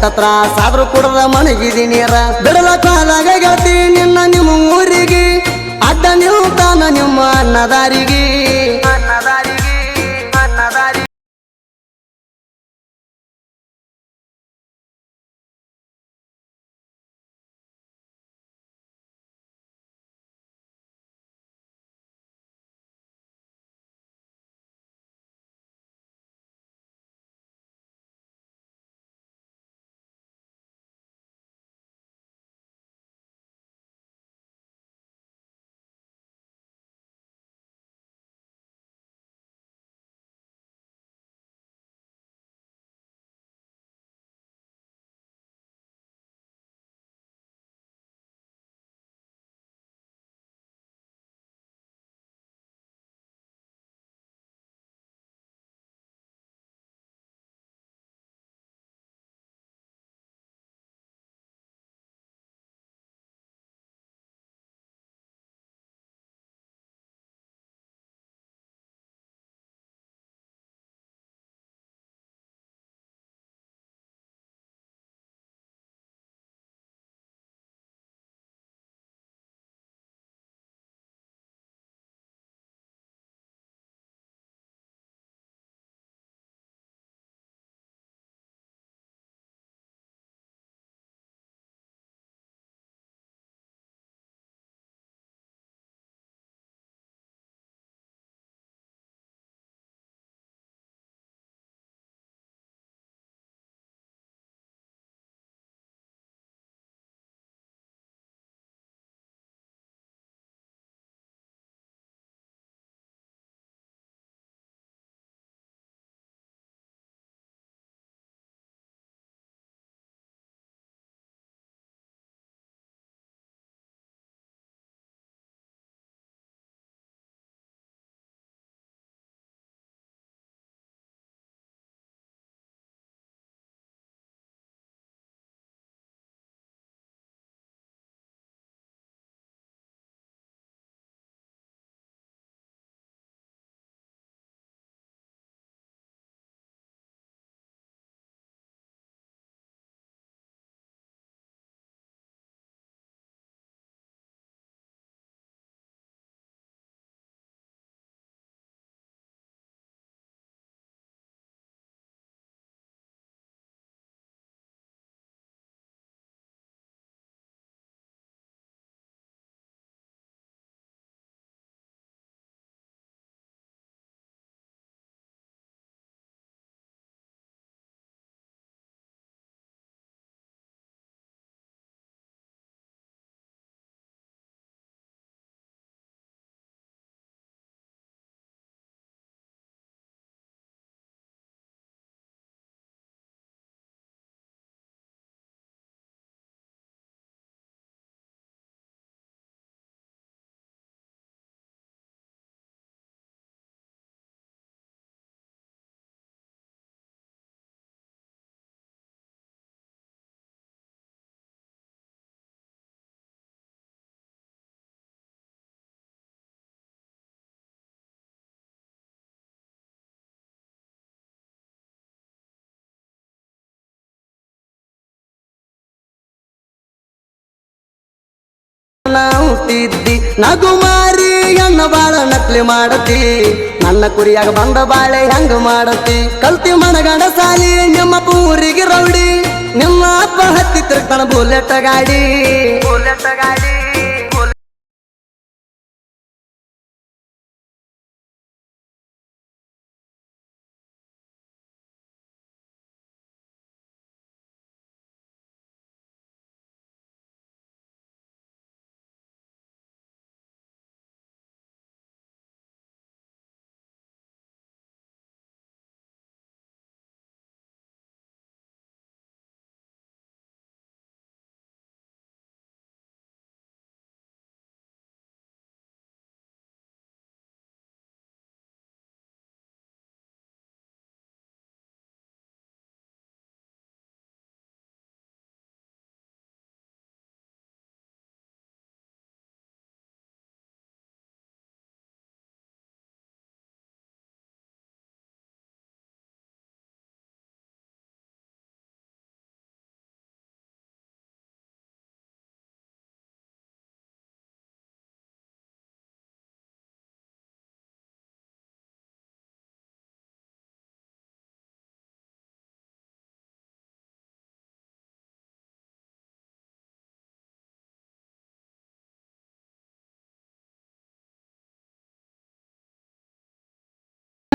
ಎಷ್ಟ ತ್ರಾಸ ಆದ್ರೂ ಕುಡದ ಮಣಗಿದಿ ನೀರ. ಬಿಡಲ ಕಾಲಾಗ ಗತಿ ನಿನ್ನ ನಿಮ್ಮ ಊರಿಗೆ. ಅಡ್ಡ ನಿಲ್ತಾನ ನಿಮ್ಮ ಅನ್ನದಾರಿಗೆ ಅನ್ನದಾರಿಗೆ. ಹುಟ್ಟಿದ್ದಿ. ನಗುಮಾರಿ ಅನ್ನ ಬಾಳ ನಕ್ಲಿ ಮಾಡತಿ. ನನ್ನ ಕುರಿಯಾಗ ಬಂದ ಬಾಳೆ ಹೆಂಗ ಮಾಡತಿ? ಕಲ್ತಿ ಮನಗಂಡ ಸಾಲಿ, ನಿಮ್ಮ ಪೂರಿಗೆ ರೌಡಿ. ನಿಮ್ಮ ಅಪ್ಪ ಹತ್ತಿ ತಿರ್ತಾನ ಬುಲೆಟ್ ಗಾಡಿ. ಬುಲೆಟ್ ಗಾಡಿ.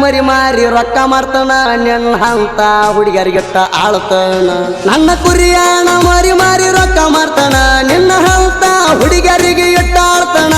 ಮರಿ ಮಾರಿ ರೊಕ್ಕ ನಿನ್ನ ಹಂತ ಹುಡುಗರಿಗೆಟ್ಟ ಆಳ್ತಾನ. ನನ್ನ ಕುರಿಯಾಣ ಮರಿ ಮಾರಿ ರೊಕ್ಕ ಮಾಡ್ತಾನ, ನಿನ್ನ ಹಂತ ಹುಡುಗರಿಗೆ ಎಟ್ಟ ಆಳ್ತಾನ.